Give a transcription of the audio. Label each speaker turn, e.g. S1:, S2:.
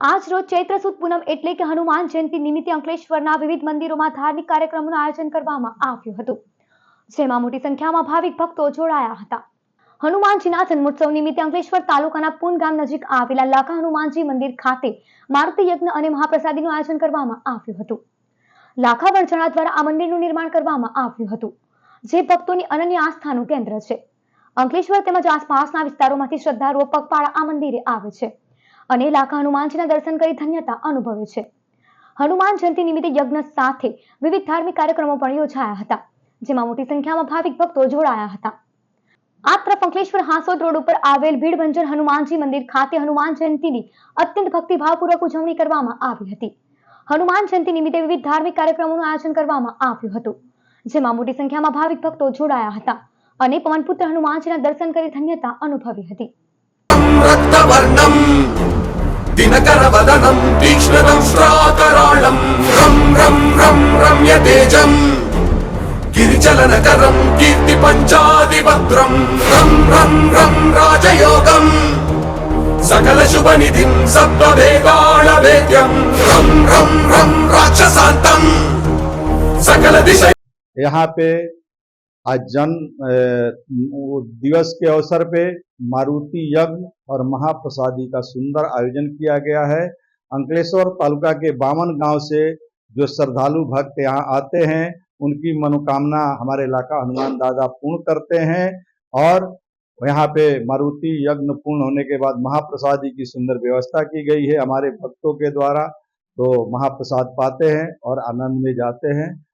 S1: આજ રોજ ચૈત્ર સુદ પૂનમ એટલે કે હનુમાન જયંતિ નિમિત્તે અંકલેશ્વરના વિવિધ મંદિરોમાં ધાર્મિક કાર્યક્રમોનું આયોજન કરવામાં આવ્યું હતું, જેમાં મોટી સંખ્યામાં ભાવિક ભક્તો જોડાયા હતા. હનુમાનજીના જન્મોત્સવ નિમિત્તે અંકલેશ્વર તાલુકાના પૂન ગામ નજીક આવેલા લાખા હનુમાનજી મંદિર ખાતે મારુતિ યજ્ઞ અને મહાપ્રસાદીનું આયોજન કરવામાં આવ્યું હતું. લાખા વણઝણા દ્વારા આ મંદિરનું નિર્માણ કરવામાં આવ્યું હતું, જે ભક્તોની અનન્ય આસ્થાનું કેન્દ્ર છે. અંકલેશ્વર તેમજ આસપાસના વિસ્તારોમાંથી શ્રદ્ધાળુઓ પગપાળા આ મંદિરે આવે છે. અને લાખા હનુમાનજીના દર્શન કરી ધન્યતા અનુભવે છે. હનુમાન જયંતિ નિમિત્તે યજ્ઞ સાથે વિવિધ ધાર્મિક કાર્યક્રમો પણ યોજાયા હતા, જેમાં મોટી સંખ્યામાં ભાવિક ભક્તો જોડાયા હતા. આ તરફ હાંસોદ રોડ ઉપર આવેલ ભીડભંજન હનુમાનજી મંદિર ખાતે હનુમાન જયંતિની અત્યંત ભક્તિભાવપૂર્વક ઉજવણી કરવામાં આવી હતી. હનુમાન જયંતિ નિમિત્તે વિવિધ ધાર્મિક કાર્યક્રમોનું આયોજન કરવામાં આવ્યું હતું, જેમાં મોટી સંખ્યામાં ભાવિક ભક્તો જોડાયા હતા અને પવનપુત્ર હનુમાનજીના દર્શન કરી ધન્યતા અનુભવી હતી.
S2: राजयोगम् राक्षसान्तम् सकल दिश
S3: यहाँ पे आज जन दिवस के अवसर पे मारुति यज्ञ और महाप्रसादी का सुंदर आयोजन किया गया है अंकलेश्वर तालुका के बावन गाँव से जो श्रद्धालु भक्त यहाँ आते हैं, उनकी मनोकामना हमारे इलाका हनुमान दादा पूर्ण करते हैं और यहाँ पे मारुति यज्ञ पूर्ण होने के बाद महाप्रसादी की सुंदर व्यवस्था की गई है हमारे भक्तों के द्वारा तो महाप्रसाद पाते हैं और आनंद में जाते हैं।